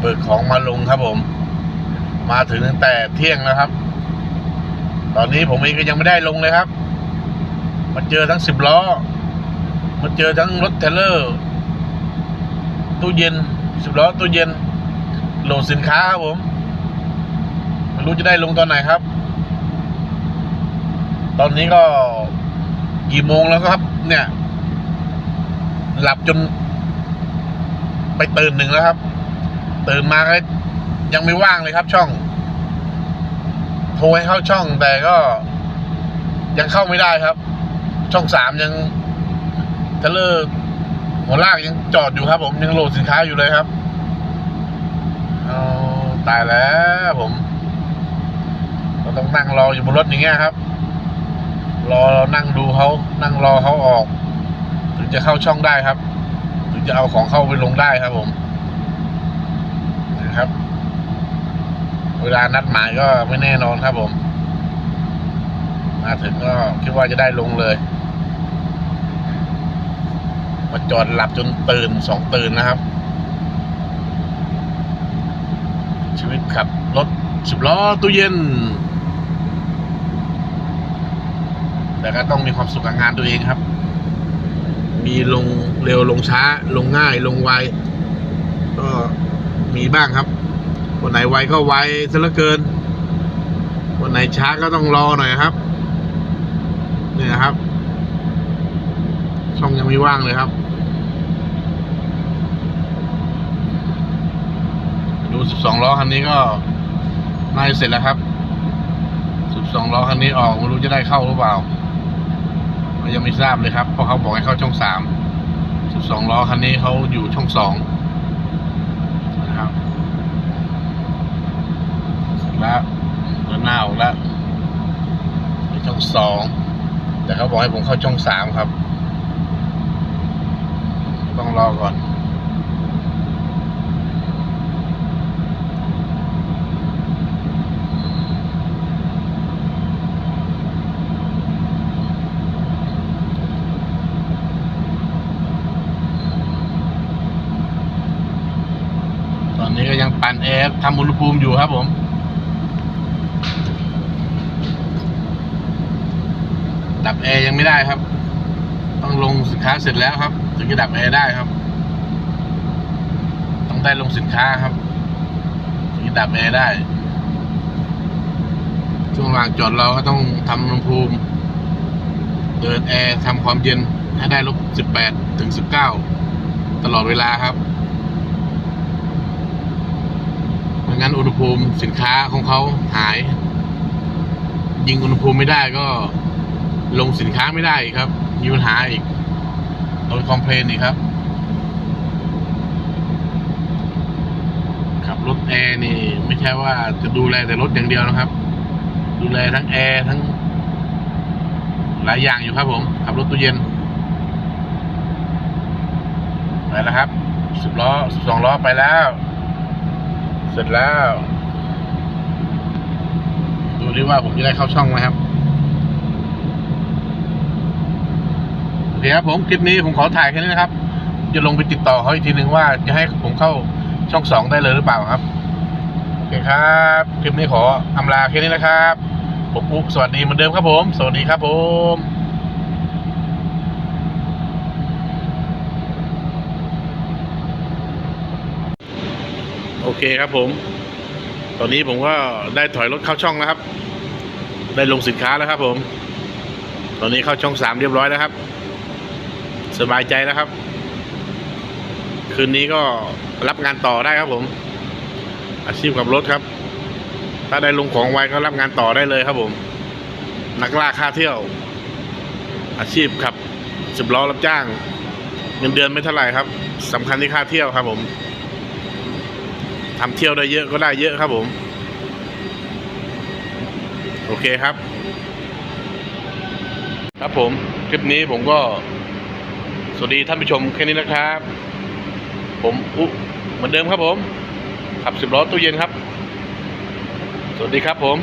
เปิดของมาลงครับผม มาถึงตั้งแต่เที่ยงแล้วครับ ตอนนี้ผมเองก็ยังไม่ได้ลงเลยครับ มาเจอทั้งสิบล้อ มาเจอทั้งรถเทรลเลอร์ ตู้เย็นสิบล้อตู้เย็นโหลดสินค้าครับผมไม่รู้จะได้ลงตอนไหนครับ ตอนนี้ก็กี่โมงแล้วครับ เนี่ย หลับจนไปตื่นหนึ่งแล้วครับ ตื่นมาก็ยังไม่ว่างเลยครับช่อง โทรให้เข้าช่องแต่ก็ ยังเข้าไม่ได้ครับ ช่องสามยังเทเลอร์หัวลากยังจอดอยู่ครับ ผมยังโหลดสินค้าอยู่เลยครับเอาตายแล้วผมเราต้องนั่งรออยู่บนรถอย่างเงี้ยครับ รอเรานั่งดูเขานั่งรอเขาออก ถึงจะเข้าช่องได้ครับ ถึงจะเอาของเข้าไปลงได้ครับผม ครับ เวลานัดหมายก็ไม่แน่นอนครับผม มาถึงก็คิดว่าจะได้ลงเลย มาจอดหลับจนตื่นสองตื่นนะครับ ชีวิตขับรถสิบล้อตู้เย็น แต่ก็ต้องมีความสุขกับงานตัวเองครับ มีลงเร็วลงช้าลงง่ายลงไวก็ มีบ้างครับ วันไหนไวก็ไวซะเหลือเกิน วันไหนช้าก็ต้องรอหน่อยครับ เนี่ยครับ ช่องยังไม่ว่างเลยครับ ดู12ล้อคันนี้ก็น่าจะเสร็จแล้วครับ12ล้อคันนี้ออกไม่รู้จะได้เข้าหรือเปล่ายังไม่ทราบเลยครับ เพราะเขาบอกให้เข้าช่อง3 12ล้อคันนี้เขาอยู่ช่อง2 นะครับเสร็จแล้วแล้วหน้าออกแล้ว ไปช่องแต่เขาบอกให้ผมเข้าช่อง3ครับ ต้องรอก่อน ตอนนี้ก็ยังปั่นแอร์ทำอุณหภูมิอยู่ครับผม ดับแอร์ยังไม่ได้ครับ ต้องลงสินค้าเสร็จแล้วครับ ถึงจะดับแอร์ได้ครับ ต้องได้ลงสินค้าครับ ถึงจะดับแอร์ได้ ช่วงระหว่างจอดเราก็ต้องทำอุณหภูมิเดินแอร์ทำความเย็นให้ได้ลบสิบแปดถึงสิบเก้าตลอดเวลาครับไม่งั้นอุณหภูมิสินค้าของเขาหาย ยิงอุณหภูมิไม่ได้ก็ ลงสินค้าไม่ได้อีกครับมีปัญหาอีกโดนคอมเพลนอีกครับ ขับรถแอร์นี่ ไม่ใช่ว่าจะดูแลแต่รถอย่างเดียวนะครับ ดูแลทั้งแอร์ทั้ง หลายอย่างอยู่ครับผม ขับรถตู้เย็นไปแล้วครับสิบล้อสิบสองล้อไปแล้ว เสร็จแล้ว ดูดิว่าผมจะได้เข้าช่องไหมครับโอ เคครับผมคลิปนี้ผมขอถ่ายแค่นี้นะครับ จะลงไปติดต่อเขาอีกทีหนึ่งว่าจะให้ผมเข้าช่องสองได้เลยหรือเปล่าครับโอเคครับคลิปนี้ขออำลาแค่นี้นะครับ ผมอุ๊บสวัสดีเหมือนเดิมครับผม สวัสดีครับผมโอเคครับผม ตอนนี้ผมก็ได้ถอยรถเข้าช่องแล้วครับ ได้ลงสินค้าแล้วครับผม ตอนนี้เข้าช่องสามเรียบร้อยแล้วครับ สบายใจแล้วครับ คืนนี้ก็รับงานต่อได้ครับผม อาชีพขับรถครับ ถ้าได้ลงของไวก็รับงานต่อได้เลยครับผม นักล่าค่าเที่ยว อาชีพขับสิบล้อรับจ้าง เงินเดือนไม่เท่าไหร่ครับสำคัญที่ค่าเที่ยวครับ ผมทำเที่ยวได้เยอะก็ได้เยอะครับผม โอเคครับ ครับผม คลิปนี้ผมก็ สวัสดีท่านผู้ชมแค่นี้นะครับ ผมอุเหมือนเดิมครับผมขับสิบล้อตู้เย็นครับ สวัสดีครับผม